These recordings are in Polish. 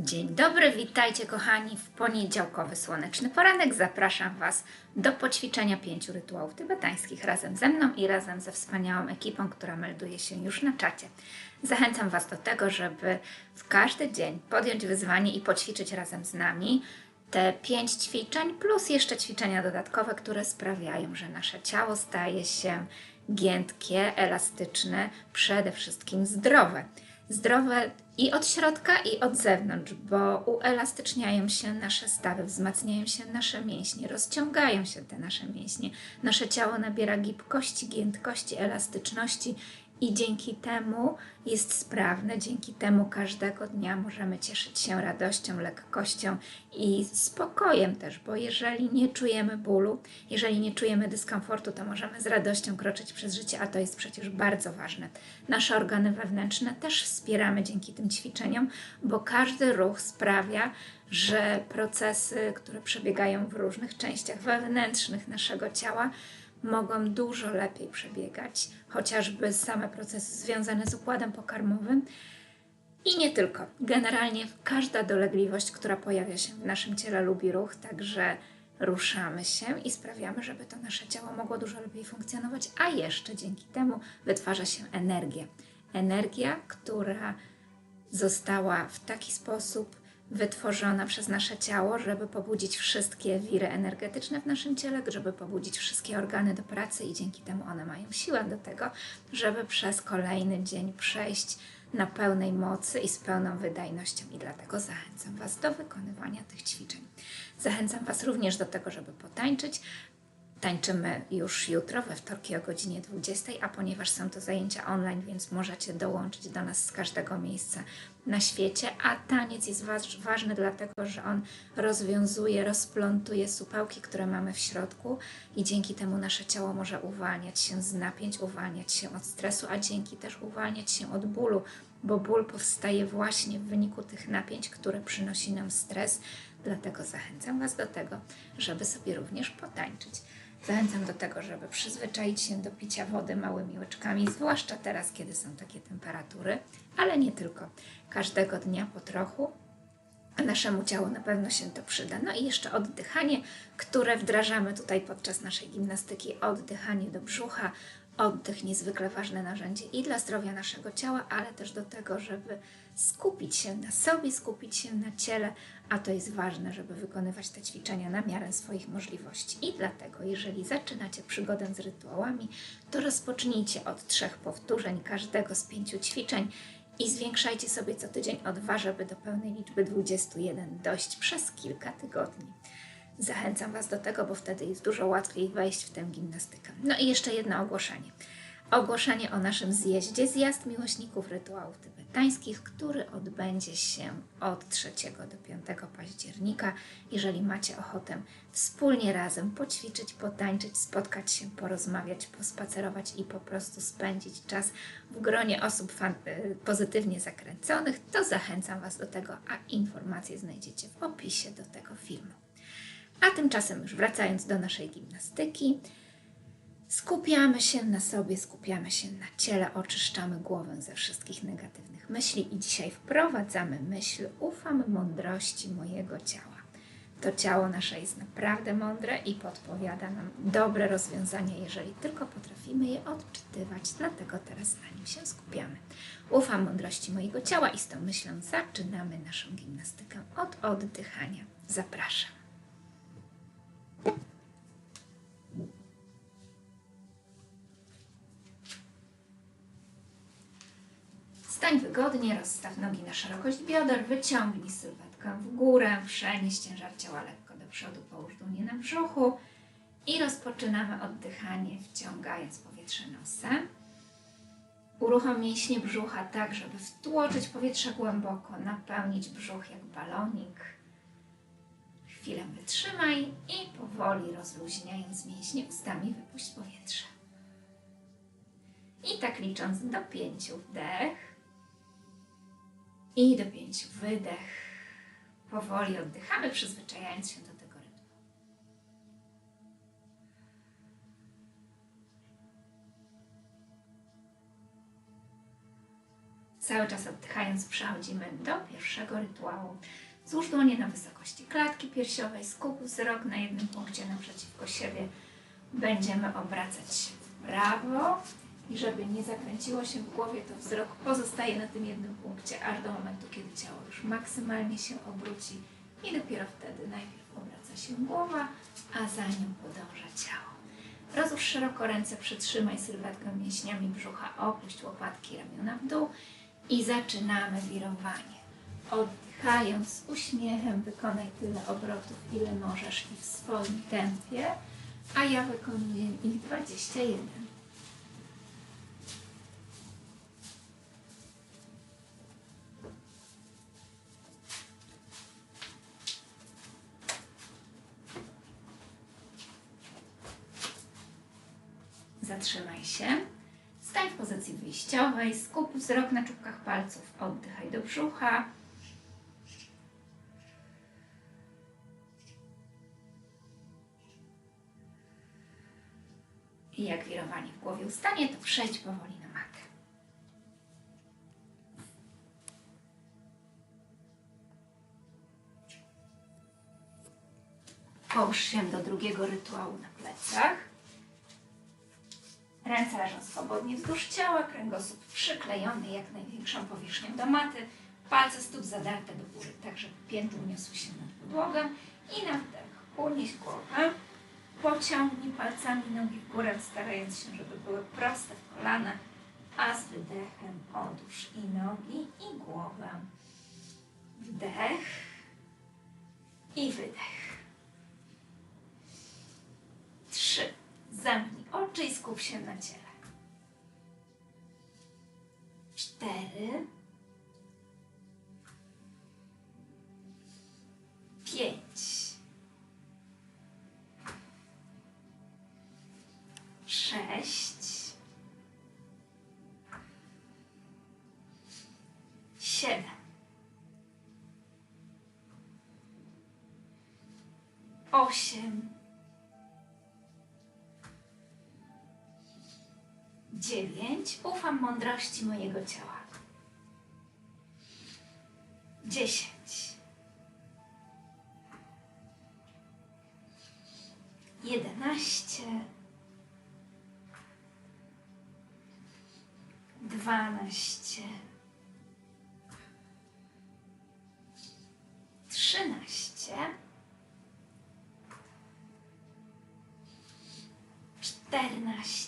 Dzień dobry, witajcie kochani w poniedziałkowy słoneczny poranek. Zapraszam Was do poćwiczenia pięciu rytuałów tybetańskich razem ze mną i razem ze wspaniałą ekipą, która melduje się już na czacie. Zachęcam Was do tego, żeby w każdy dzień podjąć wyzwanie i poćwiczyć razem z nami te pięć ćwiczeń, plus jeszcze ćwiczenia dodatkowe, które sprawiają, że nasze ciało staje się giętkie, elastyczne, przede wszystkim zdrowe. Zdrowe i od środka, i od zewnątrz, bo uelastyczniają się nasze stawy, wzmacniają się nasze mięśnie, rozciągają się te nasze mięśnie. Nasze ciało nabiera gibkości, giętkości, elastyczności i dzięki temu jest sprawne, dzięki temu każdego dnia możemy cieszyć się radością, lekkością i spokojem też, bo jeżeli nie czujemy bólu, jeżeli nie czujemy dyskomfortu, to możemy z radością kroczyć przez życie, a to jest przecież bardzo ważne. Nasze organy wewnętrzne też wspieramy dzięki tym ćwiczeniom, bo każdy ruch sprawia, że procesy, które przebiegają w różnych częściach wewnętrznych naszego ciała, mogą dużo lepiej przebiegać, chociażby same procesy związane z układem pokarmowym. I nie tylko. Generalnie każda dolegliwość, która pojawia się w naszym ciele, lubi ruch, także ruszamy się i sprawiamy, żeby to nasze ciało mogło dużo lepiej funkcjonować, a jeszcze dzięki temu wytwarza się energia. Energia, która została w taki sposób wytworzona przez nasze ciało, żeby pobudzić wszystkie wiry energetyczne w naszym ciele, żeby pobudzić wszystkie organy do pracy i dzięki temu one mają siłę do tego, żeby przez kolejny dzień przejść na pełnej mocy i z pełną wydajnością. I dlatego zachęcam Was do wykonywania tych ćwiczeń. Zachęcam Was również do tego, żeby potańczyć, Tańczymy już jutro, we wtorki o godzinie 20, a ponieważ są to zajęcia online, więc możecie dołączyć do nas z każdego miejsca na świecie, a taniec jest waż, ważny dlatego, że on rozwiązuje, rozplątuje supełki, które mamy w środku i dzięki temu nasze ciało może uwalniać się z napięć, uwalniać się od stresu, a dzięki też uwalniać się od bólu, bo ból powstaje właśnie w wyniku tych napięć, które przynosi nam stres. Dlatego zachęcam Was do tego, żeby sobie również potańczyć. Zachęcam do tego, żeby przyzwyczaić się do picia wody małymi łyczkami, zwłaszcza teraz, kiedy są takie temperatury, ale nie tylko. Każdego dnia po trochu, naszemu ciału na pewno się to przyda. No i jeszcze oddychanie, które wdrażamy tutaj podczas naszej gimnastyki. Oddychanie do brzucha, oddech niezwykle ważne narzędzie i dla zdrowia naszego ciała, ale też do tego, żeby skupić się na sobie, skupić się na ciele, a to jest ważne, żeby wykonywać te ćwiczenia na miarę swoich możliwości. I dlatego, jeżeli zaczynacie przygodę z rytuałami, to rozpocznijcie od trzech powtórzeń każdego z pięciu ćwiczeń i zwiększajcie sobie co tydzień o dwa, do pełnej liczby 21 dojść przez kilka tygodni. Zachęcam Was do tego, bo wtedy jest dużo łatwiej wejść w tę gimnastykę. No i jeszcze jedno ogłoszenie. Ogłoszenie o naszym zjeździe, zjazd miłośników rytuałów tybetańskich, który odbędzie się od 3 do 5 października. Jeżeli macie ochotę wspólnie razem poćwiczyć, potańczyć, spotkać się, porozmawiać, pospacerować i po prostu spędzić czas w gronie osób y, pozytywnie zakręconych, to zachęcam Was do tego, a informacje znajdziecie w opisie do tego filmu. A tymczasem już wracając do naszej gimnastyki, skupiamy się na sobie, skupiamy się na ciele, oczyszczamy głowę ze wszystkich negatywnych myśli i dzisiaj wprowadzamy myśl ufam mądrości mojego ciała. To ciało nasze jest naprawdę mądre i podpowiada nam dobre rozwiązania, jeżeli tylko potrafimy je odczytywać. Dlatego teraz na nim się skupiamy. Ufam mądrości mojego ciała i z tą myślą zaczynamy naszą gimnastykę od oddychania. Zapraszam. Stań wygodnie, rozstaw nogi na szerokość bioder, wyciągnij sylwetkę w górę, przenieś ciężar ciała lekko do przodu, połóż dłonie na brzuchu i rozpoczynamy oddychanie, wciągając powietrze nosem. Uruchom mięśnie brzucha tak, żeby wtłoczyć powietrze głęboko, napełnić brzuch jak balonik. Chwilę wytrzymaj i powoli rozluźniając mięśnie ustami wypuść powietrze. I tak licząc do pięciu wdech. I do pięciu wydech. Powoli oddychamy, przyzwyczajając się do tego rytmu. Cały czas oddychając przechodzimy do pierwszego rytuału. Złóż dłonie na wysokości klatki piersiowej, skup wzrok na jednym punkcie naprzeciwko siebie. Będziemy obracać w prawo i żeby nie zakręciło się w głowie, to wzrok pozostaje na tym jednym punkcie, aż do momentu, kiedy ciało już maksymalnie się obróci i dopiero wtedy najpierw obraca się głowa, a za nią podąża ciało. Rozłóż szeroko ręce, przytrzymaj sylwetkę mięśniami brzucha, opuść łopatki, ramiona w dół i zaczynamy wirowanie. Oddychając z uśmiechem, wykonaj tyle obrotów, ile możesz i w swoim tempie, a ja wykonuję ich 21. pozycji wyjściowej, skup wzrok na czubkach palców, oddychaj do brzucha. I jak wirowanie w głowie ustanie, to przejdź powoli na matę. Połóż się do drugiego rytuału na plecach. Ręce leżą swobodnie wzdłuż ciała, kręgosłup przyklejony jak największą powierzchnią do maty, palce stóp zadarte do góry, tak żeby pięty uniosły się nad podłogę i na wdech unieś głowę, pociągnij palcami nogi w górę, starając się, żeby były proste w kolana, a z wydechem odłóż i nogi i głowę. Wdech i wydech. Trzy. Zamknij oczy i skup się na ciele. Cztery. Pięć. Sześć. Siedem. Osiem. Dziewięć. Ufam mądrości mojego ciała. Dziesięć. Jedenaście. Dwanaście. Trzynaście. Czternaście.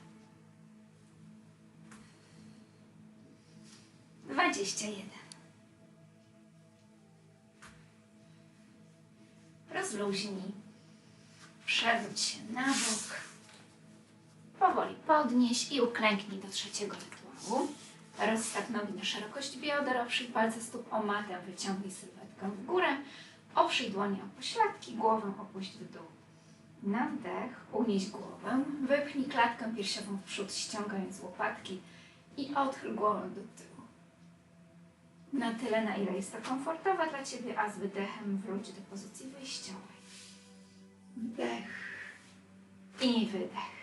Dwadzieścia jeden. Rozluźnij. Przewróć się na bok. Powoli podnieś i uklęknij do trzeciego rytuału. Rozstaw nogi na szerokość bioder, oprzyj palce stóp o matę, wyciągnij sylwetkę w górę, oprzyj dłonie o pośladki, głowę opuść w dół. Na wdech unieś głowę, wypchnij klatkę piersiową w przód, ściągając łopatki i odchyl głowę do tyłu. Na tyle, na ile jest to komfortowe dla Ciebie, a z wydechem wróć do pozycji wyjściowej. Wdech i wydech.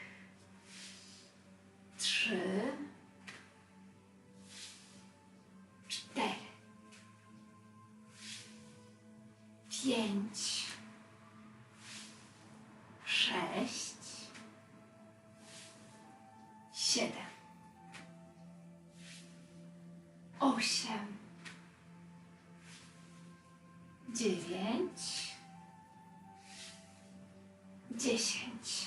Trzy, cztery, pięć, sześć, siedem, osiem, dziewięć, dziesięć,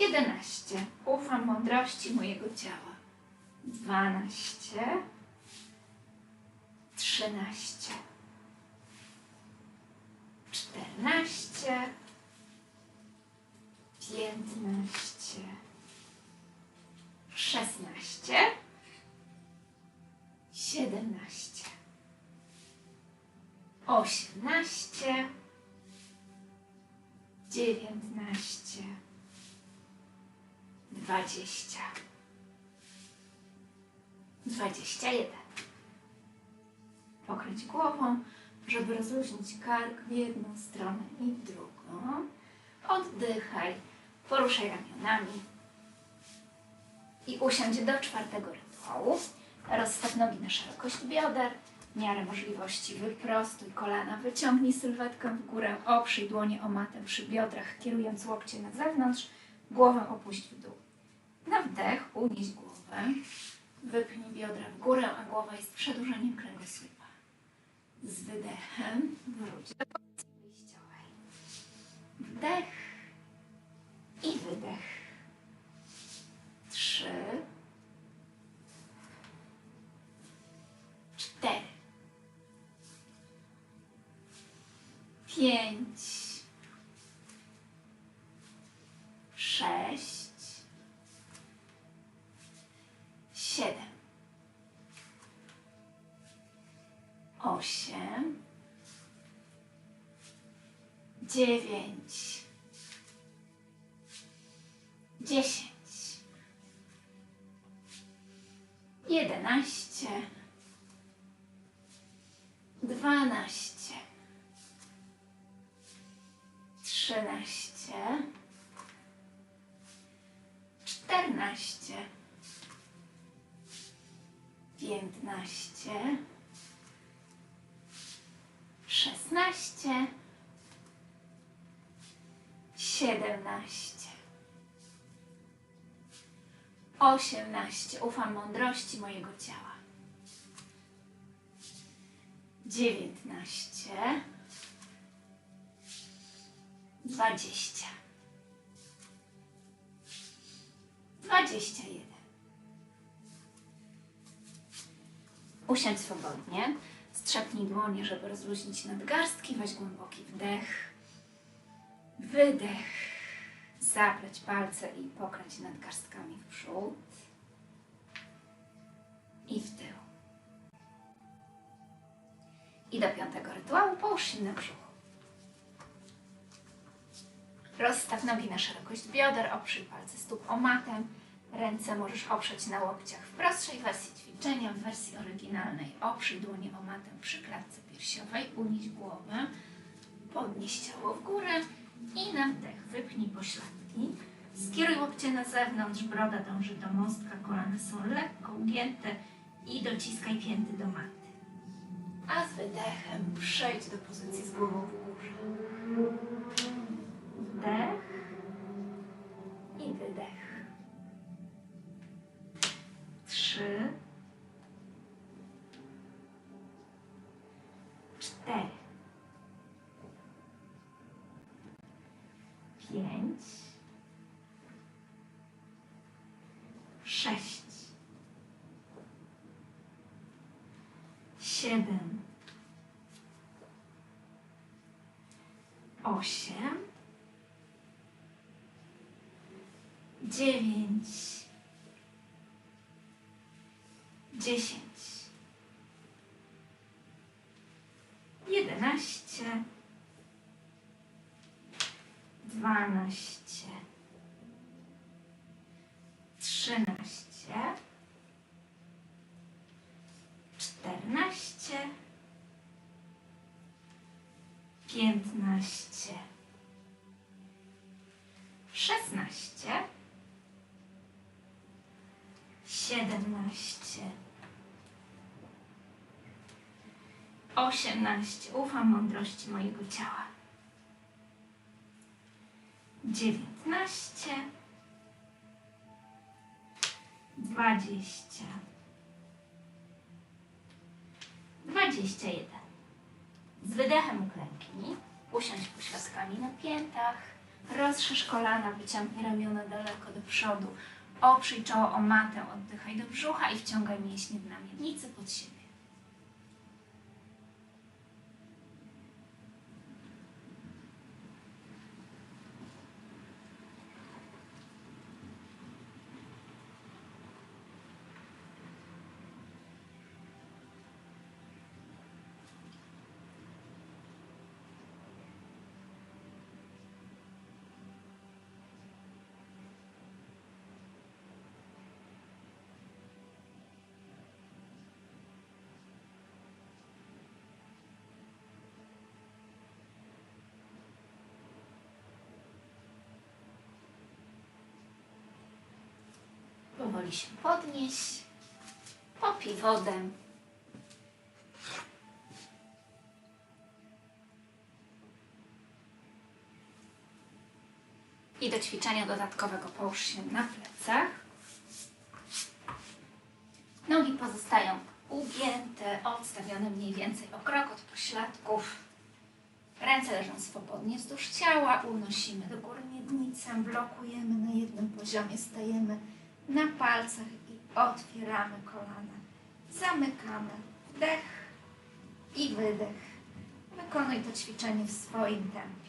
jedenaście. Ufam mądrości mojego ciała. Dwanaście, trzynaście, czternaście, piętnaście, szesnaście, siedemnaście osiemnaście, dziewiętnaście, dwadzieścia, dwadzieścia jeden. Pokręć głową, żeby rozluźnić kark w jedną stronę i w drugą. Oddychaj, poruszaj ramionami i usiądź do czwartego rytuału. Rozstaw nogi na szerokość bioder. W miarę możliwości wyprostuj kolana, wyciągnij sylwetkę w górę, oprzyj dłonie o matę przy biodrach, kierując łokcie na zewnątrz, głowę opuść w dół. Na wdech unieś głowę, wypnij biodra w górę, a głowa jest przedłużeniem kręgosłupa. Z wydechem wróć do pozycji wyjściowej. Wdech pięć, sześć, siedem, osiem, dziewięć, dziesięć, jedenaście, dwanaście, trzynaście, czternaście, piętnaście, szesnaście, siedemnaście, osiemnaście. Ufam mądrości mojego ciała. Dziewiętnaście, dwadzieścia, dwadzieścia jeden. Usiądź swobodnie. Strzepnij dłonie, żeby rozluźnić nadgarstki. Weź głęboki wdech. Wydech. Zapleć palce i pokręć nadgarstkami w przód i w tył. I do piątego rytuału połóż się na brzuchu. Rozstaw nogi na szerokość bioder, oprzyj palce stóp o matę. Ręce możesz oprzeć na łokciach w prostszej wersji ćwiczenia, w wersji oryginalnej oprzyj dłonie o matę przy klatce piersiowej, unieś głowę, podnieś ciało w górę i na wdech wypnij pośladki. Skieruj łokcie na zewnątrz, broda dąży do mostka, kolana są lekko ugięte i dociskaj pięty do maty. A z wydechem przejdź do pozycji z głową w górze. Wdech. I wydech. Trzy, cztery, pięć, sześć, siedem, osiem, dziewięć, dziesięć, jedenaście, dwanaście, trzynaście, czternaście, piętnaście, 18. Ufam mądrości mojego ciała. 19. 20. 21. Z wydechem uklęknij. Usiądź pośladkami na piętach. Rozszerz kolana, wyciągnij ramiona daleko do przodu. Oprzyj czoło o matę, oddychaj do brzucha i wciągaj mięśnie dna miednicy pod siebie. Powoli się podnieś. Popij wodę. I do ćwiczenia dodatkowego połóż się na plecach. Nogi pozostają ugięte, odstawione mniej więcej o krok od pośladków. Ręce leżą swobodnie wzdłuż ciała, unosimy do góry miednicę, blokujemy na jednym poziomie, stajemy na palcach i otwieramy kolana. Zamykamy wdech i wydech. Wykonuj to ćwiczenie w swoim tempie.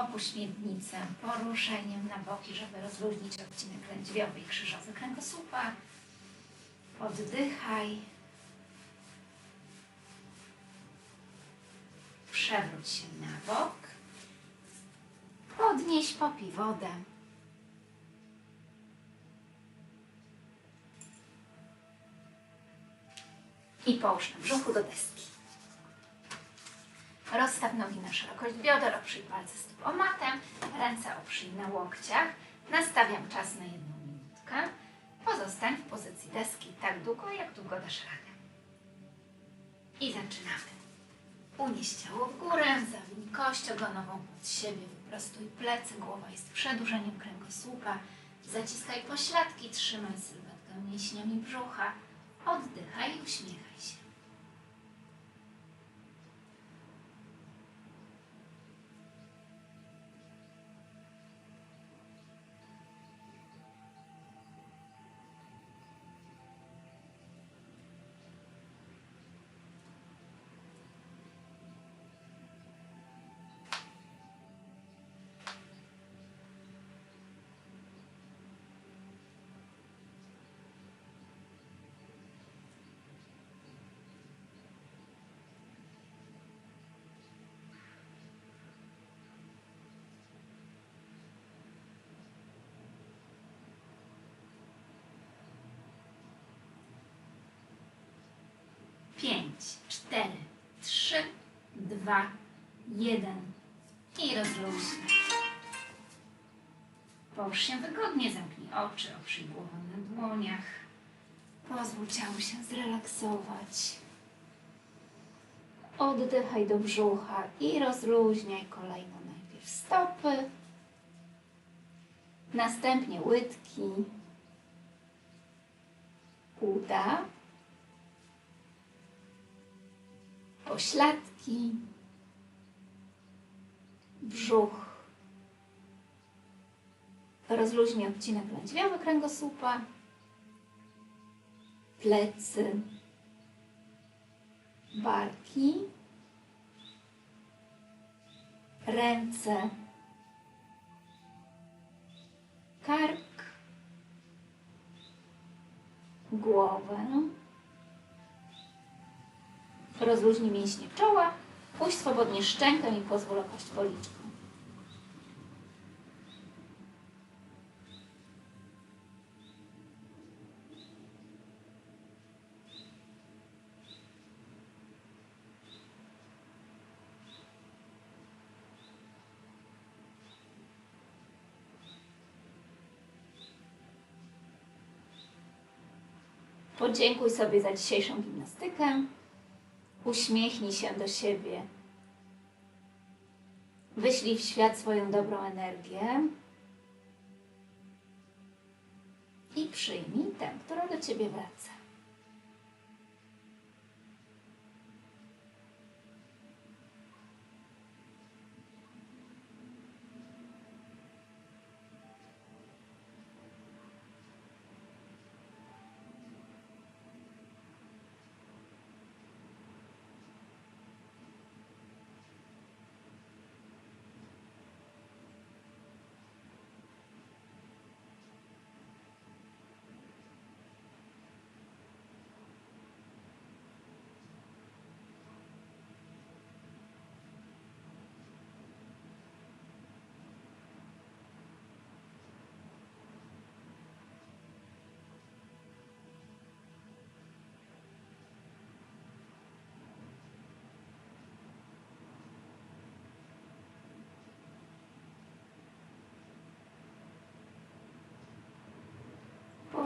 Opuść miednicę poruszeniem na boki, żeby rozluźnić odcinek lędźwiowy i krzyżowy kręgosłupa. Oddychaj. Przewróć się na bok. Podnieś, popij wodę. I połóż na brzuchu do deski. Rozstaw nogi na szerokość bioder, oprzyj palce stóp o matę, ręce oprzyj na łokciach. Nastawiam czas na jedną minutkę. Pozostań w pozycji deski tak długo, jak długo dasz radę. I zaczynamy. Unieś ciało w górę, zawinij kość ogonową pod siebie, wyprostuj plecy, głowa jest przedłużeniem kręgosłupa. Zaciskaj pośladki, trzymaj sylwetkę mięśniami brzucha. Oddychaj i uśmiechaj się. 4, 3, 2, 1 i rozluźnij. Połóż się wygodnie, zamknij oczy, oprzyj głowę na dłoniach. Pozwól ciału się zrelaksować. Oddychaj do brzucha i rozluźniaj kolejno najpierw stopy, następnie łydki, uda, pośladki, brzuch. Rozluźnij odcinek lędźwiowy kręgosłupa, plecy, barki, ręce, kark, głowę. Rozluźnij mięśnie czoła, puść swobodnie szczękę i pozwól opaść policzką. Podziękuj sobie za dzisiejszą gimnastykę. Uśmiechnij się do siebie. Wyślij w świat swoją dobrą energię. I przyjmij tę, która do ciebie wraca.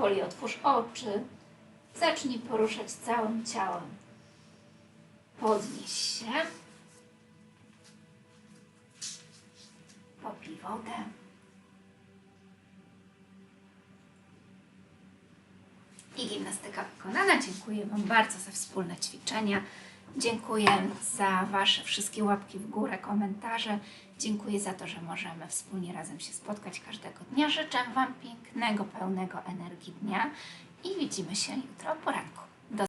Powoli otwórz oczy. Zacznij poruszać całym ciałem. Podnieś się. Popij wodę. I gimnastyka wykonana. Dziękuję Wam bardzo za wspólne ćwiczenia. Dziękuję za Wasze wszystkie łapki w górę, komentarze. Dziękuję za to, że możemy wspólnie razem się spotkać każdego dnia. Życzę Wam pięknego, pełnego energii dnia i widzimy się jutro o poranku.